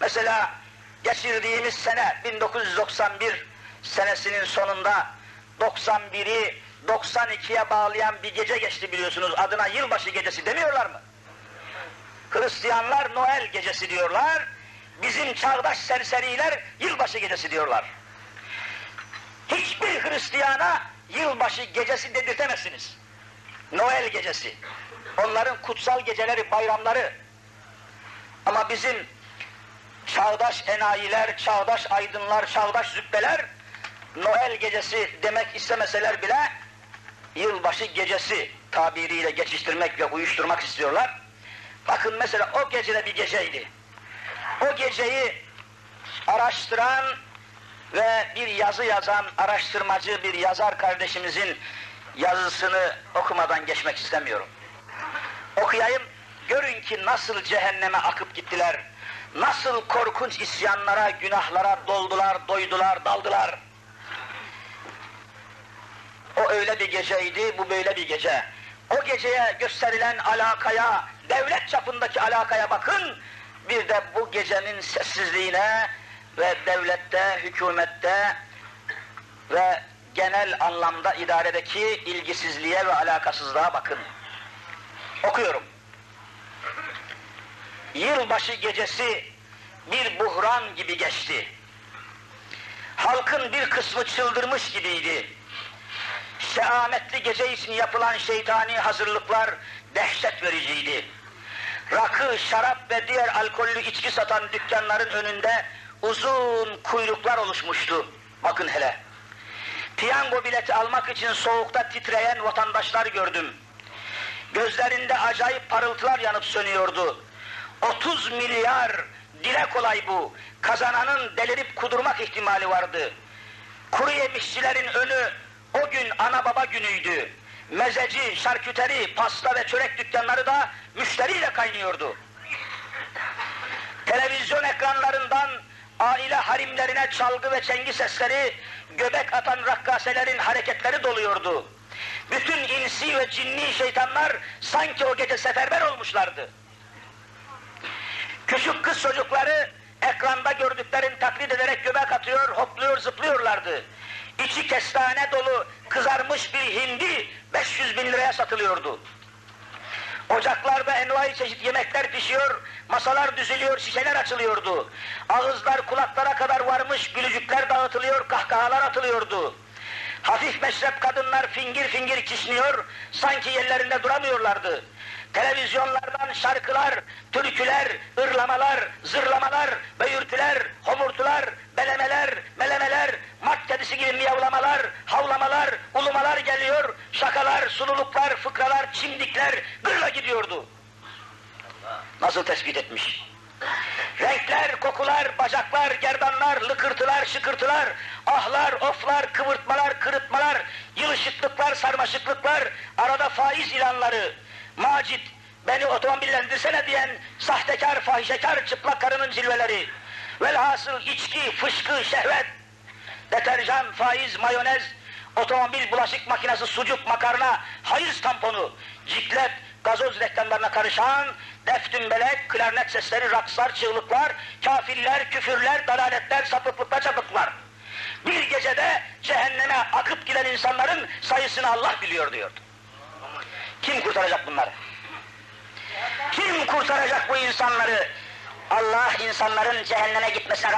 Mesela geçirdiğimiz sene 1991 senesinin sonunda 91'i 92'ye bağlayan bir gece geçti biliyorsunuz. Adına yılbaşı gecesi demiyorlar mı? Hristiyanlar Noel gecesi diyorlar. Bizim çağdaş serseriler yılbaşı gecesi diyorlar. Hiçbir Hristiyana yılbaşı gecesi dedirtemezsiniz. Noel gecesi. Onların kutsal geceleri, bayramları. Ama bizim çağdaş enayiler, çağdaş aydınlar, çağdaş zübbeler Noel gecesi demek istemeseler bile yılbaşı gecesi tabiriyle geçiştirmek ve uyuşturmak istiyorlar. Bakın mesela o gecede bir geceydi. O geceyi araştıran ve bir yazı yazan araştırmacı bir yazar kardeşimizin yazısını okumadan geçmek istemiyorum. Okuyayım, görün ki nasıl cehenneme akıp gittiler, nasıl korkunç isyanlara, günahlara doldular, doydular, daldılar. O öyle bir geceydi, bu böyle bir gece. O geceye gösterilen alakaya, devlet çapındaki alakaya bakın, bir de bu gecenin sessizliğine ve devlette, hükümette ve genel anlamda idaredeki ilgisizliğe ve alakasızlığa bakın. Okuyorum. Yılbaşı gecesi bir buhran gibi geçti. Halkın bir kısmı çıldırmış gibiydi. Şehametli gece için yapılan şeytani hazırlıklar dehşet vericiydi. Rakı, şarap ve diğer alkollü içki satan dükkanların önünde uzun kuyruklar oluşmuştu. Bakın hele. Piyango bileti almak için soğukta titreyen vatandaşlar gördüm. Gözlerinde acayip parıltılar yanıp sönüyordu. 30 milyar dile kolay bu. Kazananın delirip kudurmak ihtimali vardı. Kuru yemişçilerin önü o gün ana baba günüydü. Mezeci, şarküteri, pasta ve çörek dükkanları da müşteriyle kaynıyordu. Televizyon ekranlarından aile harimlerine çalgı ve çengi sesleri, göbek atan rakkaselerin hareketleri doluyordu. Bütün insi ve cinni şeytanlar sanki o gece seferber olmuşlardı. Küçük kız çocukları ekranda gördüklerini taklit ederek göbek atıyor, hopluyor, zıplıyorlardı. İçi kestane dolu kızarmış bir hindi 500 bin liraya satılıyordu. Ocaklarda envai çeşit yemekler pişiyor, masalar düzülüyor, şişeler açılıyordu. Ağızlar kulaklara kadar varmış, gülücükler dağıtılıyor, kahkahalar atılıyordu. Hafif meşrep kadınlar fingir fingir kişniyor, sanki yerlerinde duramıyorlardı. Televizyonlardan şarkılar, türküler, ırlamalar, zırlamalar, böğürtüler, homurtular, belemeler, melemeler, mart kedisi gibi miyavlamalar, havlamalar, ulumalar geliyor, şakalar, sululuklar, fıkralar, çimdikler gırla gidiyordu. Nasıl tespit etmiş? Renkler, kokular, bacaklar, gerdanlar, lıkırtılar, şıkırtılar, ahlar, oflar, kıvırtmalar, kırıtmalar, yılışıklıklar, sarmaşıklıklar, arada faiz ilanları, Macit, beni otomobillendirsene diyen sahtekar, fahişekar, çıplak karının cilveleri, velhasıl içki, fışkı, şehvet, deterjan, faiz, mayonez, otomobil, bulaşık makinesi, sucuk, makarna, hayız tamponu, ciklet, gazoz reklamlarına karışan, deftümbelek, klarnet sesleri, rakslar, çığlıklar, kafirler, küfürler, dalaletler, sapıklıklar, çapıklar. Bir gecede cehenneme akıp giden insanların sayısını Allah biliyor diyordu. Kim kurtaracak bunları? Kim kurtaracak bu insanları? Allah insanların cehenneme gitmesine